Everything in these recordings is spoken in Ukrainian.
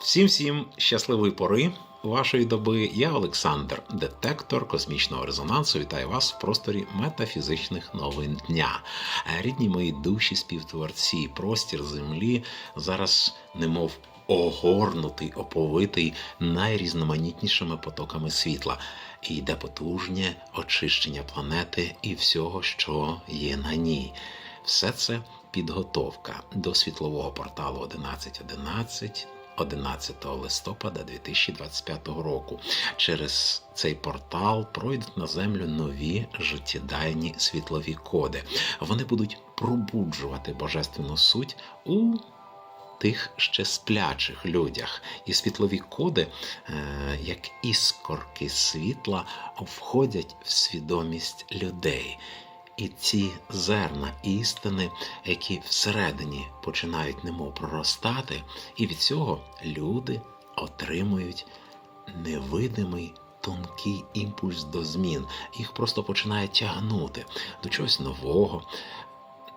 Всім всім щасливої пори вашої доби. Я Олександр, детектор космічного резонансу. Вітаю вас в просторі метафізичних новин дня. Рідні мої душі, співтворці, простір землі зараз, немов огорнутий, оповитий найрізноманітнішими потоками світла. І йде потужнє очищення планети і всього, що є на ній. Все це підготовка до світлового порталу 1111 11 листопада 2025 року. Через цей портал пройдуть на землю нові життєдайні світлові коди. Вони будуть пробуджувати божественну суть у тих ще сплячих людях. І світлові коди, е, як іскорки світла, входять в свідомість людей. І ці зерна істини, які всередині починають немов проростати, і від цього люди отримують невидимий тонкий імпульс до змін. Їх просто починає тягнути до чогось нового.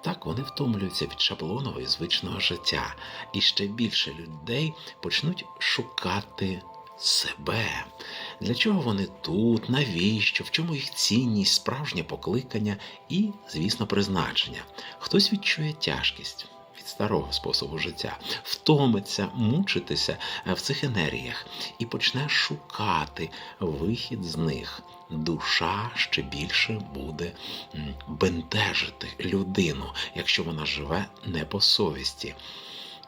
Так вони втомлюються від шаблонового і звичного життя, і ще більше людей почнуть шукати себе. Для чого вони тут, навіщо, в чому їх цінність, справжнє покликання і, звісно, призначення. Хтось відчує тяжкість від старого способу життя, втомиться мучитися в цих енергіях і почне шукати вихід з них. Душа ще більше буде бентежити людину, якщо вона живе не по совісті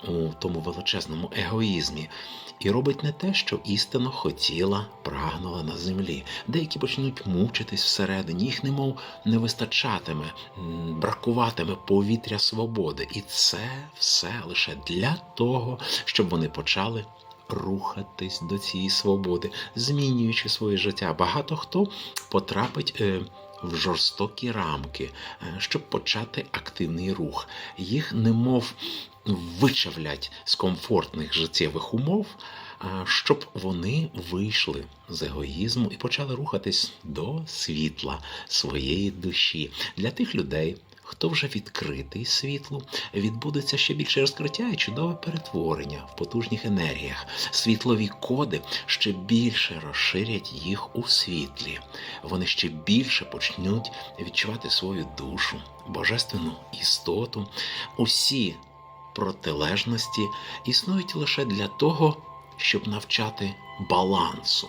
у тому величезному егоїзмі і робить не те, що істинно хотіла, прагнула на землі. Деякі почнуть мучитись всередині, їх немов не вистачатиме, бракуватиме повітря свободи. І це все лише для того, щоб вони почали. Рухатись до цієї свободи, змінюючи своє життя. Багато хто потрапить е, в жорстокі рамки, е, щоб почати активний рух. Їх немов вичавлять з комфортних життєвих умов, щоб вони вийшли з егоїзму і почали рухатись до світла своєї душі. Для тих людей. Хто вже відкритий світлу, відбудеться ще більше розкриття і чудове перетворення в потужних енергіях. Світлові коди ще більше розширять їх у світлі. Вони ще більше почнуть відчувати свою душу, божественну істоту. Усі протилежності існують лише для того, щоб навчати балансу.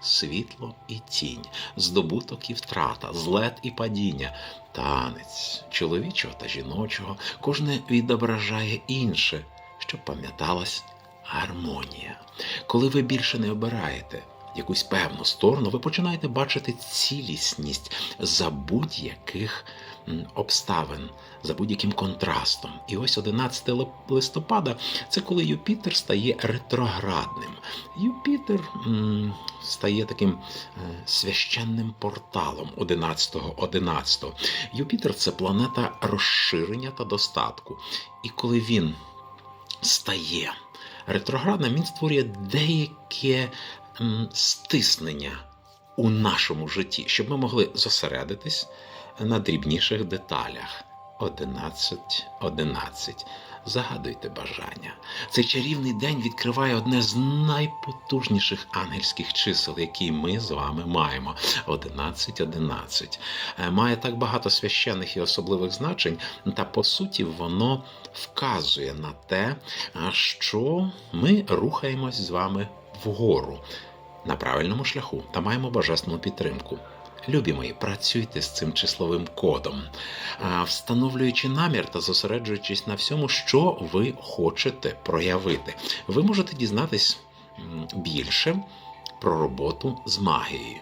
Світло і тінь, здобуток і втрата, злет і падіння, танець чоловічого та жіночого, кожне відображає інше, щоб пам'яталась гармонія. Коли ви більше не обираєте якусь певну сторону, ви починаєте бачити цілісність за будь-яких обставин, за будь-яким контрастом. І ось 11 листопада це коли Юпітер стає ретроградним. Юпітер стає таким е, священним порталом 11-го 11-го. Юпітер це планета розширення та достатку. І коли він стає ретроградним, він створює деяке стиснення у нашому житті, щоб ми могли зосередитись на дрібніших деталях. 11, 11. Загадуйте бажання. Цей чарівний день відкриває одне з найпотужніших ангельських чисел, які ми з вами маємо. 11, 11. Е, Має так багато священних і особливих значень, та по суті воно вказує на те, що ми рухаємось з вами вгору на правильному шляху та маємо божественну підтримку. Любі мої, працюйте з цим числовим кодом, встановлюючи намір та зосереджуючись на всьому, що ви хочете проявити. Ви можете дізнатись більше про роботу з магією.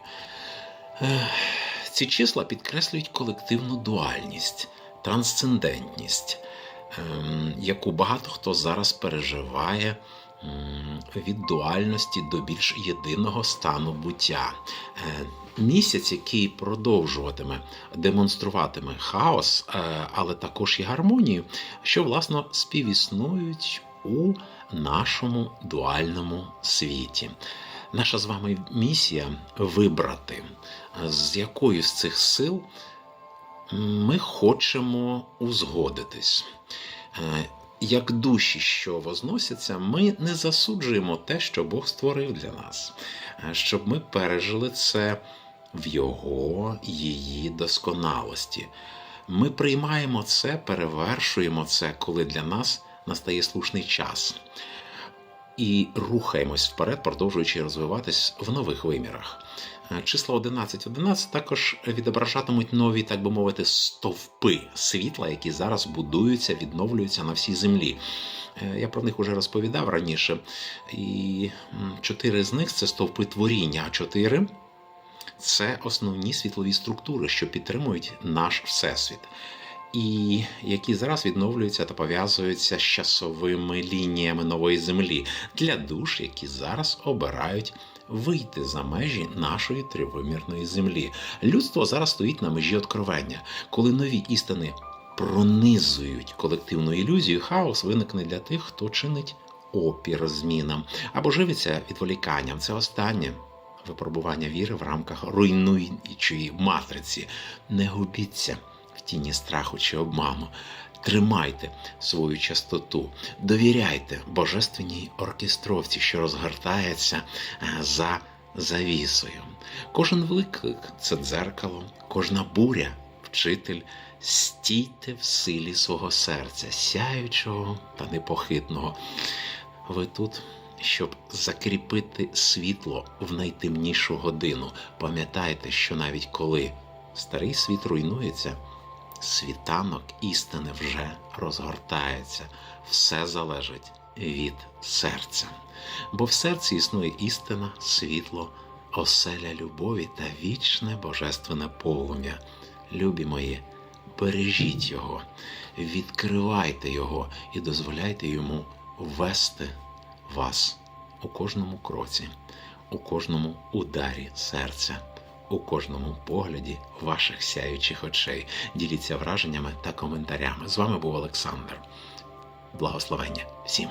Ці числа підкреслюють колективну дуальність, трансцендентність, ем, яку багато хто зараз переживає від дуальності до більш єдиного стану буття. Е, Місяць, який продовжуватиме демонструватиме хаос, е, але також і гармонію, що власно співіснують у нашому дуальному світі. Наша з вами місія вибрати, з якою з цих сил ми хочемо узгодитись. Як душі, що возносяться, ми не засуджуємо те, що Бог створив для нас, Е, щоб ми пережили це в Його її досконалості. Ми приймаємо це, перевершуємо це, коли для нас настає слушний час. І рухаємось вперед, продовжуючи розвиватись в нових вимірах. Е, Числа 11.11 також відображатимуть нові, так би мовити, стовпи світла, які зараз будуються, відновлюються на всій землі. Е, Я про них вже розповідав раніше. І чотири з них це стовпи творіння, а чотири це основні світлові структури, що підтримують наш всесвіт. І які зараз відновлюються та пов'язуються з часовими лініями нової землі для душ, які зараз обирають вийти за межі нашої тривимірної землі. Людство зараз стоїть на межі откровення, коли нові істини пронизують колективну ілюзію, хаос виникне для тих, хто чинить опір змінам або живиться відволіканням. Це останнє випробування віри в рамках руйнуючої матриці. Не губіться тіні страху чи обману. Тримайте свою частоту, довіряйте божественній оркестровці, що розгортається е, за завісою. Кожен виклик це дзеркало, кожна буря вчитель. Стійте в силі свого серця, сяючого та непохитного. Ви тут, щоб закріпити світло в найтемнішу годину. Пам'ятайте, що навіть коли старий світ руйнується, світанок істини вже розгортається. Все залежить від серця. Бо в серці існує істина, світло, оселя любові та вічне божественне полум'я. Любі мої, бережіть його, відкривайте його і дозволяйте йому вести вас у кожному кроці, у кожному ударі серця, у кожному погляді ваших сяючих очей. Діліться враженнями та коментарями. З вами був Олександр. Благословення всім!